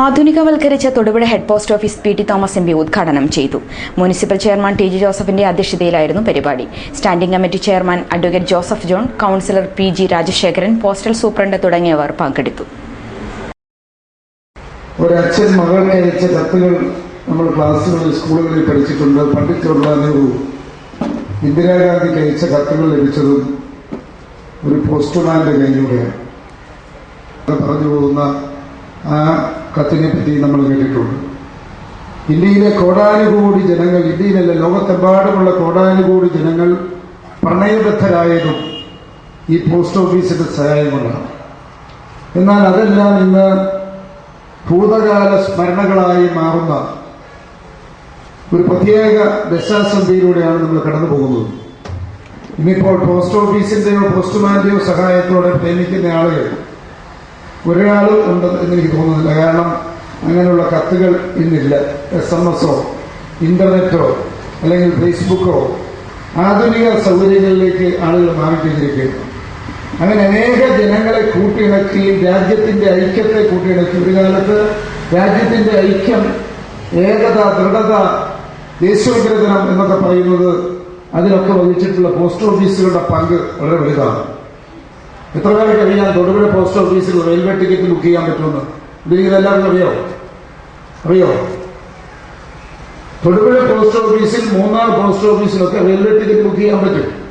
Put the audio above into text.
ആധുനികവൽക്കരിച്ച Thodupuzha head post office P T Thomas M P ഉദ്ഘാടനം ചെയ്തു. Municipal chairman T G ജോസഫിന്റെ അധ്യക്ഷതയിലായിരുന്നു പരിപാടി. Standing committee chairman advocate Joseph John councillor P G Rajasekharan postal superintendent തുടങ്ങിയവർ പങ്കെടുത്തു. ഒരു അച്ഛൻ മകൾക്ക് അയച്ച കത്തുകൾ നമ്മൾ ക്ലാസ്സുകളിൽ സ്കൂളുകളിൽ പഠിച്ചിട്ടുണ്ട് പണ്ഡിറ്റ് ഇന്ദിരാഗാന്ധിക്ക് അയച്ച കത്തുകൾ ലഭിച്ചതും ഒരു പോസ്റ്റ്മാന്റെ കയ്യിലൂടെയാണ്. പറഞ്ഞു പോകുന്ന ആ കത്തിനെ പറ്റി നമ്മൾ കേട്ടിട്ടുണ്ട്. ഇന്ത്യയിലെ കോടാനുകോടി ജനങ്ങൾ ഇന്ത്യയിലല്ല ലോകത്തെമ്പാടുമുള്ള കോടാനുകോടി ജനങ്ങൾ പ്രണയബദ്ധരായതും ഈ പോസ്റ്റ് ഓഫീസിന്റെ സഹായം കൊണ്ടാണ് എന്നാൽ അതെല്ലാം ഇന്ന് ഭൂതകാല സ്മരണകളായി മാറുന്ന ഒരു പ്രത്യേക ദശാസന്ധിയിലൂടെയാണ് നമ്മൾ കടന്നു പോകുന്നത്. ഇന്നിപ്പോൾ പോസ്റ്റ് ഓഫീസിന്റെയോ പോസ്റ്റ്മാന്റെയോ സഹായത്തോടെ പ്രേമിക്കുന്ന ആളുകൾ ഒരാളും ഉണ്ട് എന്ന് എനിക്ക് തോന്നുന്നില്ല. കാരണം അങ്ങനെയുള്ള കത്തുകൾ ഇന്നില്ല. എസ് എം എസോ ഇന്റർനെറ്റോ അല്ലെങ്കിൽ ഫേസ്ബുക്കോ ആധുനിക സൗകര്യങ്ങളിലേക്ക് ആളുകൾ മാറിക്കൊണ്ടിരിക്കുകയാണ് അങ്ങനെ അനേക ജനങ്ങളെ കൂട്ടിയിണക്കുകയും രാജ്യത്തിന്റെ ഐക്യത്തെ കൂട്ടിയിണക്കി ഒരു കാലത്ത് രാജ്യത്തിന്റെ ഐക്യം ഏകത ദൃഢത ദേശീയോഗ്രഥനം എന്നൊക്കെ പറയുന്നത് അതിലൊക്കെ വഹിച്ചിട്ടുള്ള പോസ്റ്റ് ഓഫീസുകളുടെ പങ്ക് വളരെ വലുതാണ്. എത്ര പേരെ കഴിഞ്ഞാൽ തൊടുപുഴ പോസ്റ്റ് ഓഫീസിൽ റെയിൽവേ ടിക്കറ്റ് ബുക്ക് ചെയ്യാൻ പറ്റുമെന്ന്. എല്ലാവർക്കും അറിയോ? അറിയോ? തൊടുപുഴ പോസ്റ്റ് ഓഫീസിൽ മൂന്നാർ പോസ്റ്റ് ഓഫീസിലൊക്കെ റെയിൽവേ ടിക്കറ്റ് ബുക്ക് ചെയ്യാൻ പറ്റും.